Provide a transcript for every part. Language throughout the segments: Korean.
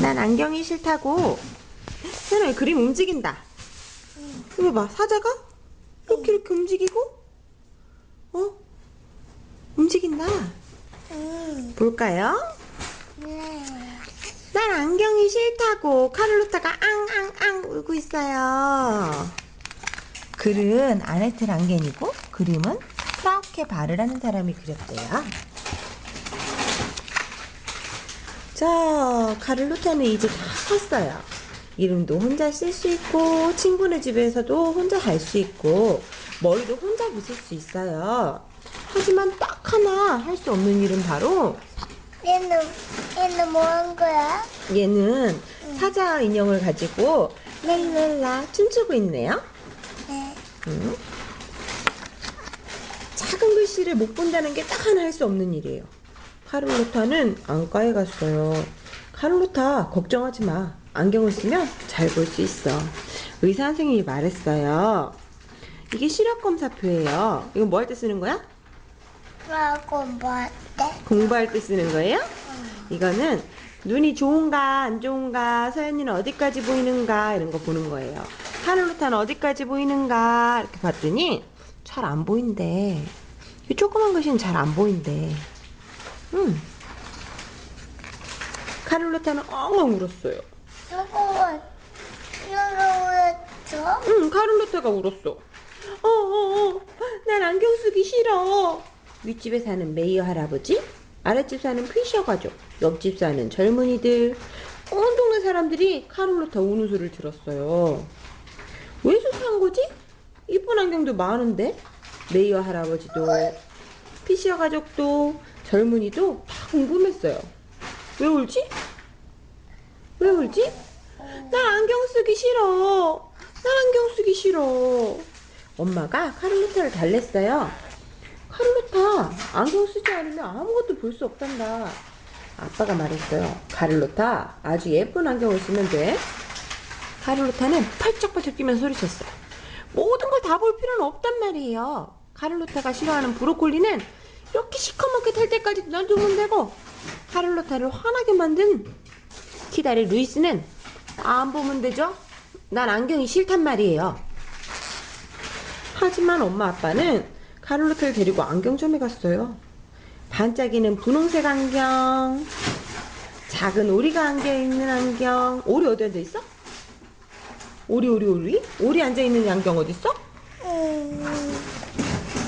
난 안경이 싫다고. 세연아, 그림 움직인다. 이거 봐, 사자가 이렇게 이렇게 움직이고, 어? 움직인다. 응. 볼까요? 네. 난 안경이 싫다고 카를로타가 앙앙앙 울고 있어요. 글은 아네트 랑겐이고 그림은 프라우케 바르라는 사람이 그렸대요. 자, 카를로타는 이제 다 컸어요. 이름도 혼자 쓸 수 있고 친구네 집에서도 혼자 갈 수 있고 머리도 혼자 빗을 수 있어요. 하지만 딱 하나 할 수 없는 일은 바로 얘는 얘는 뭐 한 거야? 얘는 사자 인형을 가지고 랄랄라 춤추고 있네요. 네. 음. 작은 글씨를 못 본다는 게 딱 하나 할 수 없는 일이에요. 카를로타는 안과에 갔어요. 카를로타 걱정하지 마. 안경을 쓰면 잘 볼 수 있어. 의사 선생님이 말했어요. 이게 시력 검사표예요. 이거 뭐 할 때 쓰는 거야? 라고 뭐때? 공부할 때 쓰는 거예요? 이거는 눈이 좋은가 안 좋은가 서연이는 어디까지 보이는가 이런 거 보는 거예요. 카를로타는 어디까지 보이는가 이렇게 봤더니 잘 안 보인대. 이 조그만 글씨는 잘 안 보인대. 음. 카를로타는 엉엉 울었어요. 누구 누구 왜죠? 응, 카를로타가 울었어. 어, 어, 어, 난 안경 쓰기 싫어. 윗집에 사는 메이어 할아버지, 아랫집 사는 피셔 가족, 옆집 사는 젊은이들, 온 동네 사람들이 카를로타 우는 소리를 들었어요. 왜 좋다는 거지? 이쁜 안경도 많은데? 메이어 할아버지도, 피셔 가족도, 젊은이도 다 궁금했어요. 왜 울지? 왜 울지? 난 안경 쓰기 싫어. 난 안경 쓰기 싫어. 엄마가 카를로타를 달랬어요. 카를로타, 안경 쓰지 않으면 아무것도 볼 수 없단다. 아빠가 말했어요. 카를로타, 아주 예쁜 안경을 쓰면 돼. 카를로타는 팔짝팔짝 뛰면서 소리쳤어요. 모든 걸 다 볼 필요는 없단 말이에요. 카를로타가 싫어하는 브로콜리는 이렇게 시커멓게 탈 때까지 놔두면 되고, 카를로타를 화나게 만든 키다리 루이스는 안 보면 되죠? 난 안경이 싫단 말이에요. 하지만 엄마 아빠는 카를로타를 데리고 안경점에 갔어요. 반짝이는 분홍색 안경, 작은 오리가 안겨 있는 안경. 오리 어디 앉아 있어? 오리 오리 오리? 오리 앉아 있는 안경 어디 있어? 음.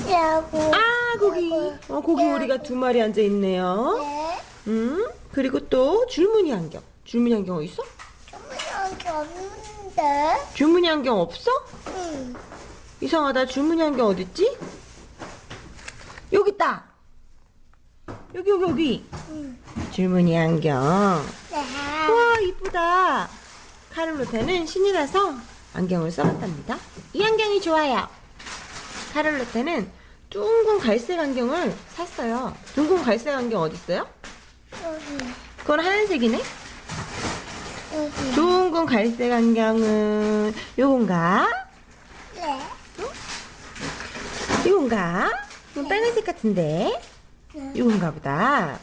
야구. 아 거기. 어 거기 오리가 두 마리 앉아 있네요. 네. 음 그리고 또 줄무늬 안경. 줄무늬 안경 어디 있어? 조금만 게 없는데. 줄무늬 안경 없어? 응. 이상하다. 줄무늬 안경 어딨지? 여기 있다. 여기 여기 여기. 응. 줄무늬 안경. 네. 와 이쁘다. 카를로테는 신이라서 안경을 써봤답니다. 이 안경이 좋아요. 카를로테는 둥근 갈색 안경을 샀어요. 둥근 갈색 안경 어디 있어요? 여기. 그건 하얀색이네. 여기. 둥근 갈색 안경은 요건가? 네. 요건가? 이건 빨간색 같은데. 네. 요건가 보다.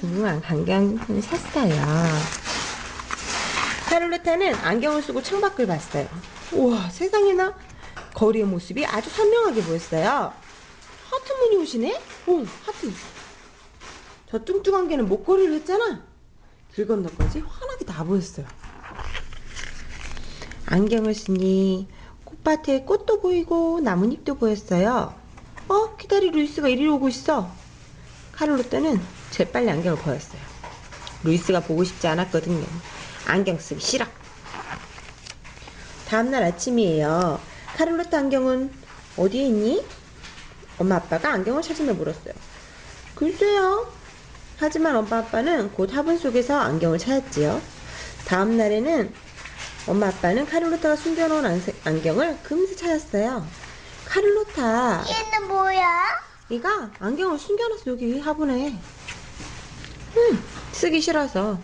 둥근 안경을 샀어요. 카를로타는 안경을 쓰고 창밖을 봤어요. 우와, 세상에나 거리의 모습이 아주 선명하게 보였어요. 하트 무늬 옷이네? 오, 하트. 저 뚱뚱한 개는 목걸이를 했잖아. 길 건너까지 환하게 다 보였어요. 안경을 쓰니 꽃밭에 꽃도 보이고 나뭇잎도 보였어요. 어, 기다리 루이스가 이리 오고 있어. 카를로타는 재빨리 안경을 벗었어요. 루이스가 보고 싶지 않았거든요. 안경 쓰기 싫어. 다음날 아침이에요. 카를로타 안경은 어디에 있니? 엄마 아빠가 안경을 찾으며 물었어요. 글쎄요. 하지만 엄마 아빠는 곧 화분 속에서 안경을 찾았지요. 다음 날에는 엄마 아빠는 카를로타가 숨겨놓은 안경을 금세 찾았어요. 카를로타, 얘는 뭐야? 얘가 안경을 숨겨놨어 여기 화분에. 응, 쓰기 싫어서.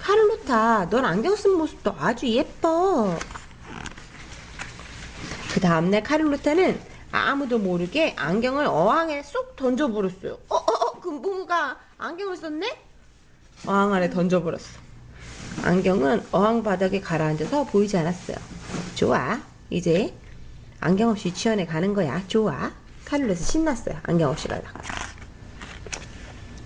카를로타, 넌 안경 쓴 모습도 아주 예뻐. 그 다음날 카를로타는 아무도 모르게 안경을 어항에 쏙 던져버렸어요. 어, 어, 어, 금붕어가 안경을 썼네? 어항 안에 던져버렸어. 안경은 어항 바닥에 가라앉아서 보이지 않았어요. 좋아. 이제 안경 없이 유치원에 가는 거야. 좋아. 카를로스 신났어요. 안경 없이 가다가.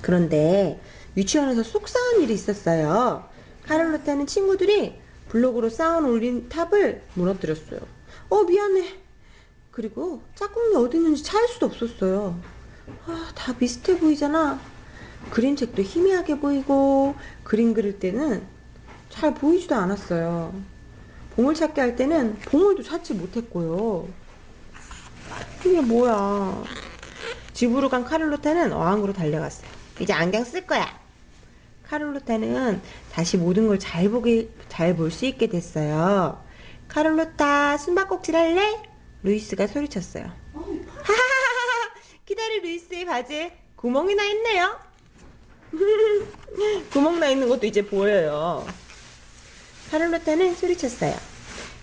그런데 유치원에서 속상한 일이 있었어요. 카를로타는 친구들이 블록으로 쌓아 올린 탑을 무너뜨렸어요. 어, 미안해. 그리고 짝꿍이 어디 있는지 찾을 수도 없었어요. 아, 다 비슷해 보이잖아. 그림책도 희미하게 보이고, 그림 그릴 때는 잘 보이지도 않았어요. 보물찾기 할 때는 보물도 찾지 못했고요. 이게 뭐야. 집으로 간 카를로타는 어항으로 달려갔어요. 이제 안경 쓸 거야. 카를로타는 다시 모든 걸 잘 보게, 잘볼 수 있게 됐어요. 카를로타, 숨바꼭질 할래? 루이스가 소리쳤어요. 기다려, 루이스의 바지에 구멍이 나 있네요. 구멍 나 있는 것도 이제 보여요. 카를로타는 소리쳤어요.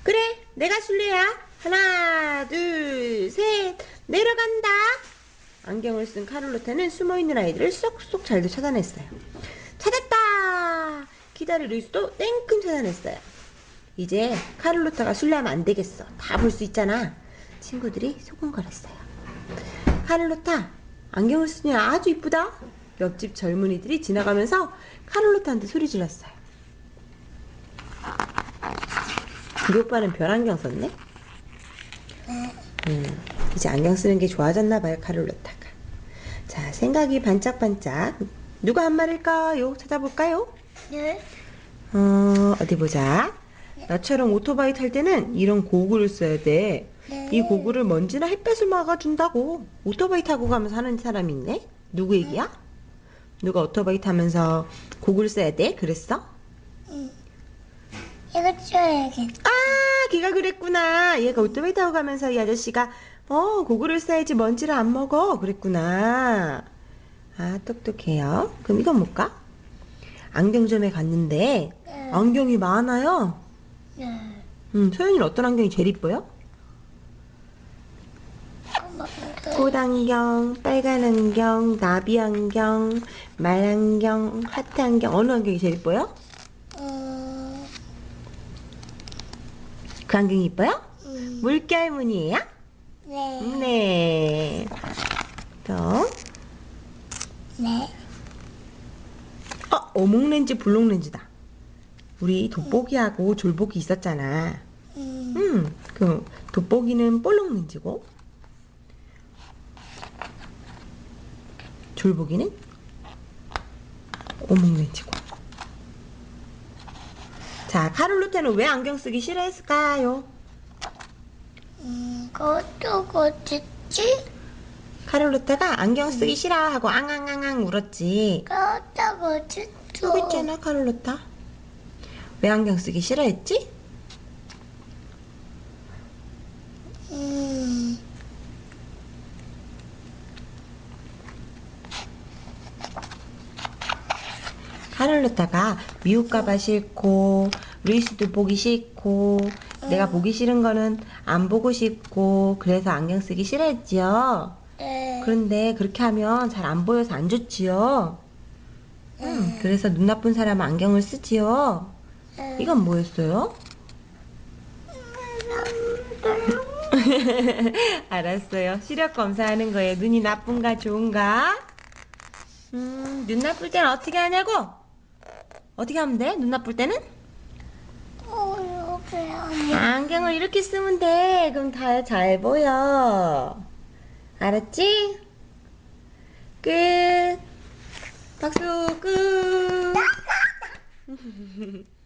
그래, 내가 술래야. 하나, 둘, 셋, 내려간다. 안경을 쓴 카를로타는 숨어있는 아이들을 쏙쏙 잘도 찾아냈어요. 찾았다! 기다려 루이스도 땡큼 찾아냈어요. 이제 카를로타가 술래하면 안 되겠어. 다 볼 수 있잖아. 친구들이 소곤거렸어요. 카를로타, 안경을 쓰니 아주 이쁘다. 옆집 젊은이들이 지나가면서 카를로타한테 소리 질렀어요. 우리 오빠는 별 안경 썼네? 음, 이제 안경 쓰는 게 좋아졌나 봐요, 카를로타가. 자, 생각이 반짝반짝. 누가 한 말일까요? 찾아볼까요? 네. 어, 어디 보자. 나처럼 오토바이 탈 때는 이런 고글을 써야 돼. 네. 이 고글을 먼지나 햇볕을 막아준다고. 오토바이 타고 가면서 하는 사람이 있네? 누구 얘기야? 누가 오토바이 타면서 고글 써야 돼? 그랬어? 이거 줘야겠다. 아, 걔가 그랬구나. 얘가 오토바이 타고 가면서 이 아저씨가 어, 고글을 써야지 먼지를 안 먹어. 그랬구나. 아, 똑똑해요. 그럼 이건 뭘까? 안경점에 갔는데 네. 안경이 많아요. 네. 음, 소연이는 어떤 안경이 제일 이뻐요? 꽃안경, 빨간 안경, 나비 안경, 말 안경, 하트 안경 어느 안경이 제일 이뻐요? 음, 그 안경이 이뻐요? 음, 물결 무늬예요? 네. 네. 또, 네. 어, 어몽 렌즈, 블록 렌즈다. 우리 돋보기하고 졸보기 있었잖아. 음, 음, 그 돋보기는 볼록 렌즈고, 졸보기는 어몽 렌즈고. 자, 카를로테는 왜 안경 쓰기 싫어했을까요? 음, 그것도 어딨지? 카를로테가 안경 쓰기 싫어하고 앙앙앙앙 울었지. 그것도 어딨어? 여기 있잖아, 카를로타. 왜 안경 쓰기 싫어했지? 음, 카를로타가 미울까봐 싫고 루이스도 보기 싫고 내가 보기 싫은 거는 안 보고 싶고 그래서 안경 쓰기 싫어했지요. 네. 그런데 그렇게 하면 잘 안 보여서 안 좋지요. 음, 그래서 눈 나쁜 사람은 안경을 쓰지요. 네. 이건 뭐였어요? 알았어요. 시력 검사하는 거예요. 눈이 나쁜가 좋은가? 음, 눈 나쁠 때는 어떻게 하냐고? 어떻게 하면 돼? 눈 나쁠 때는? 안경을 이렇게 쓰면 돼. 그럼 다 잘 보여. 알았지? 끝. 박수 끝.